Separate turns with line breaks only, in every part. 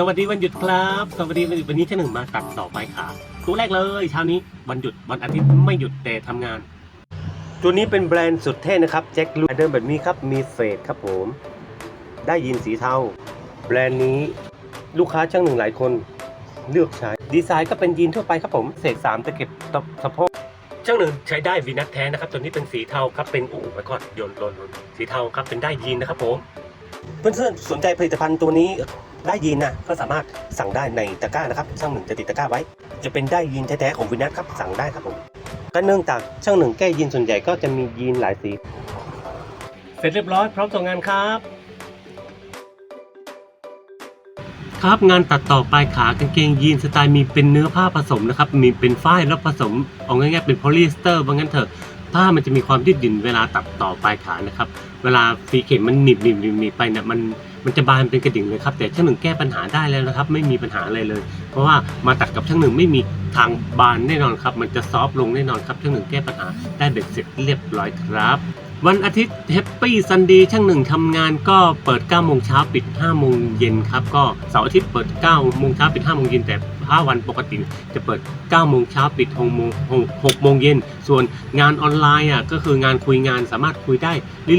สวัสดีวันหยุดครับ สวัสดีวันหยุดวันนี้เช่นหนึ่งมาตัดต่อไปขาตัวแรกเลยเช้านี้วันหยุดวันอาทิตย์ไม่หยุดแต่ทำงาน ตัวนี้เป็นแบรนด์สุดเท่นะครับแจ็คลูเดิมแบบนี้ครับมีเฟดครับผม ได้ยินสีเทาแบรนด์นี้ลูกค้าช่างหนึ่งหลายคนเลือกใช้ ดีไซน์ก็เป็นยีนทั่วไปครับผมเศษสามตะเก็บตะสะโพกช่างหนึ่งใช้ได้วีนัทแท้นะครับ ตัวนี้เป็นสีเทาครับเป็นอู่ไว้ก่อนโยนโยนโยนสีเทาครับเป็นได้ยีนนะครับผมเพื่อนๆสนใจผลิตภัณฑ์ตัวนี้ ได้ยีนนะก็สามารถสั่งได้ในตะกร้านะครับ ช่างหนึ่งจะติดตะกร้าไว้ จะเป็นได้ยีนแท้ๆของวินัทครับสั่งได้ครับผมก็เนื่องจากช่างหนึ่งแก้ยีนส่วนใหญ่ก็จะมียีนหลายสี เสร็จเรียบร้อยพร้อมส่งงานครับ ครับงานตัดต่อปลายขากางเกงยีนสไตล์มีเป็นเนื้อผ้าผสมนะครับมีเป็นฝ้ายแล้วผสมเอาง่ายๆเป็นโพลีสเตอร์ว่างั้นเถอะผ้ามันจะมีความยืดหยุ่นเวลาตัดต่อปลายขานะครับ เวลาฟีเข็มมันหนีบหนีบหนีบไปเนี่ยมัน มันจะบานเป็นกระดิ่งเลยครับ แต่ช่างหนึ่งแก้ปัญหาได้แล้วนะครับ ไม่มีปัญหาอะไรเลย เพราะว่ามาตัดกับช่างหนึ่งไม่มีทางบานแน่นอนครับ มันจะซอฟต์ลงแน่นอนครับช่างหนึ่งแก้ปัญหาได้เบ็ดเสร็จเรียบร้อยครับ วันอาทิตย์แฮปปี้ซันดีช่างหนึ่งทำงานก็เปิด9โมงเช้าปิด5โมงเย็นครับ ก็เสาร์อาทิตย์เปิด9โมงเช้าปิด5โมงเย็นแต่ถ้าวันปกติจะเปิด9โมงเช้าปิด6โมง6โมงเย็นส่วนงานออนไลน์อะก็คืองานคุยงานสามารถคุยได้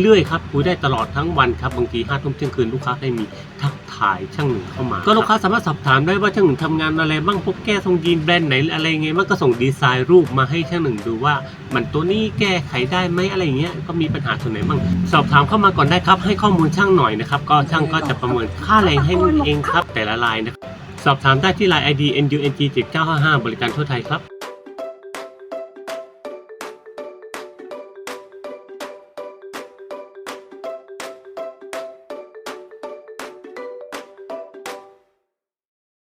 เรื่อยๆครับคุยได้ตลอดทั้งวันครับบางที5ทุ่มเที่ยงคืนลูกค้าได้มีทัก ทายช่างหนึ่งเข้ามา ก็ลูกค้าสามารถสอบถามได้ว่าช่างหนึ่งทำงานอะไรบ้างพวกแก้ทรงยีนแบรนด์ไหนอะไรไงมันก็ส่งดีไซน์รูปมาให้ช่างหนึ่งดูว่า มันตัวนี้แก้ไขได้ไหมอะไรเงี้ยก็มีปัญหาส่วนไหนบ้างสอบถามเข้ามาก่อนได้ครับ ให้ข้อมูลช่างหน่อยนะครับก็ช่างก็จะประเมินค่าแรงให้เองครับแต่ละรายนะครับสอบถามได้ที่ไลน์ ID NUNG 7955บริการทั่วไทยครับ